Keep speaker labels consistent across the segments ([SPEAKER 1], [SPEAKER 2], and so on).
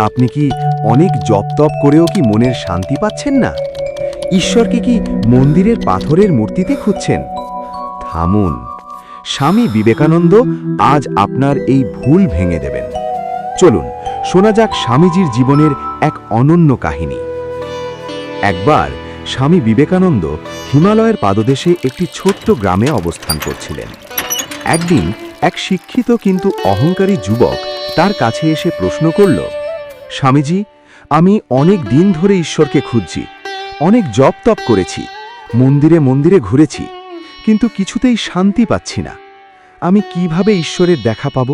[SPEAKER 1] আপনি কি অনেক জপ তপ করেও কি মনের শান্তি পাচ্ছেন না? ঈশ্বরকে কি মন্দিরের পাথরের মূর্তিতে খুঁজছেন? থামুন, স্বামী বিবেকানন্দ আজ আপনার এই ভুল ভেঙে দেবেন। চলুন, শোনা যাক স্বামীজির জীবনের এক অনন্য কাহিনী। একবার স্বামী বিবেকানন্দ হিমালয়ের পাদদেশে একটি ছোট্ট গ্রামে অবস্থান করছিলেন। একদিন এক শিক্ষিত কিন্তু অহংকারী যুবক তার কাছে এসে প্রশ্ন করল স্বামীজি, আমি অনেক দিন ধরে ঈশ্বরকে খুঁজছি, অনেক জপ তপ করেছি, মন্দিরে মন্দিরে ঘুরেছি, কিন্তু কিছুতেই শান্তি পাচ্ছি না। আমি কীভাবে ঈশ্বরের দেখা পাব?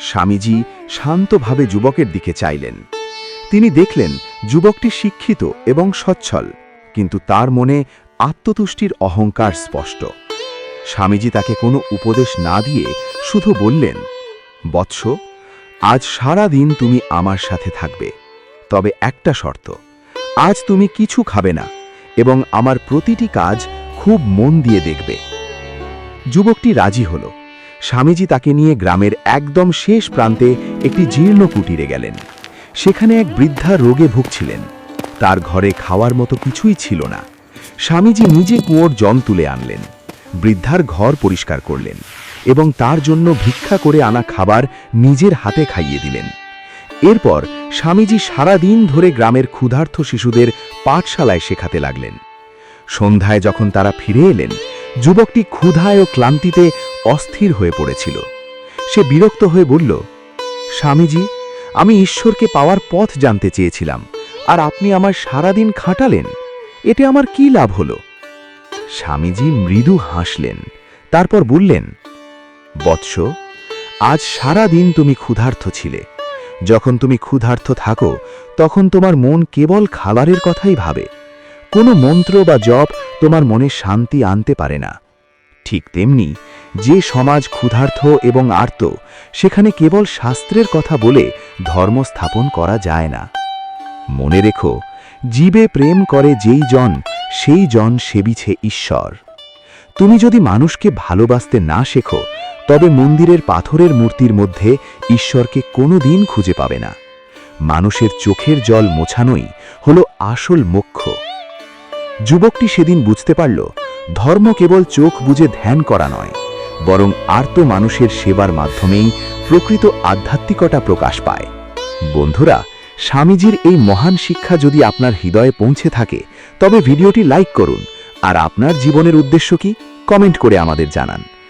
[SPEAKER 1] স্বামীজি শান্তভাবে যুবকের দিকে চাইলেন। তিনি দেখলেন, যুবকটি শিক্ষিত এবং সচ্ছল, কিন্তু তার মনে আত্মতুষ্টির অহংকার স্পষ্ট। স্বামীজি তাকে কোনো উপদেশ না দিয়ে শুধু বললেন, বৎস আজ সারা দিন তুমি আমার সাথে থাকবে। তবে একটা শর্ত, আজ তুমি কিছু খাবে না এবং আমার প্রতিটি কাজ খুব মন দিয়ে দেখবে। যুবকটি রাজি হল। স্বামীজি তাকে নিয়ে গ্রামের একদম শেষ প্রান্তে একটি জীর্ণ কুটিরে গেলেন। সেখানে এক বৃদ্ধা রোগে ভুগছিলেন। তার ঘরে খাওয়ার মতো কিছুই ছিল না। স্বামীজি নিজে কুয়োর জল তুলে আনলেন। বৃদ্ধার ঘর পরিষ্কার করলেন। এবং তার জন্য ভিক্ষা করে আনা খাবার নিজের হাতে খাইয়ে দিলেন। এরপর স্বামীজি সারা দিন ধরে গ্রামের ক্ষুধার্থ শিশুদের পাঠশালায় শেখাতে লাগলেন। সন্ধ্যায় যখন তারা ফিরে এলেন, যুবকটি ক্ষুধায় ও ক্লান্তিতে অস্থির হয়ে পড়েছিল। সে বিরক্ত হয়ে বলল, স্বামীজি, আমি ঈশ্বরকে পাওয়ার পথ জানতে চেয়েছিলাম, আর আপনি আমার সারাদিন খাটালেন, এতে আমার কি লাভ হলো? স্বামীজি মৃদু হাসলেন, তারপর বললেন বৎস, আজ সারা দিন তুমি ক্ষুধার্ত ছিলে। যখন তুমি ক্ষুধার্থ থাকো, তখন তোমার মন কেবল খাবারের কথাই ভাবে। কোনো মন্ত্র বা জপ তোমার মনে শান্তি আনতে পারে না। ঠিক তেমনি, যে সমাজ ক্ষুধার্ত এবং আর্ত, সেখানে কেবল শাস্ত্রের কথা বলে ধর্ম স্থাপন করা যায় না। মনে রেখো, জীবে প্রেম করে যেই জন, সেই জন সেবিছে ঈশ্বর। তুমি যদি মানুষকে ভালোবাসতে না শেখো তবে মন্দিরের পাথরের মূর্তির মধ্যে ঈশ্বরকে কোনো দিন খুঁজে পাবে না। মানুষের চোখের জল মোছানোই হল আসল মোক্ষ। যুবকটি সেদিন বুঝতে পারল, ধর্ম কেবল চোখ বুঝে ধ্যান করা নয়, বরং আর্ত মানুষের সেবার মাধ্যমেই প্রকৃত আধ্যাত্মিকতা প্রকাশ পায়। বন্ধুরা, স্বামীজির এই মহান শিক্ষা যদি আপনার হৃদয়ে পৌঁছে থাকে, তবে ভিডিওটি লাইক করুন, আর আপনার জীবনের উদ্দেশ্য কি, কমেন্ট করে আমাদের জানান।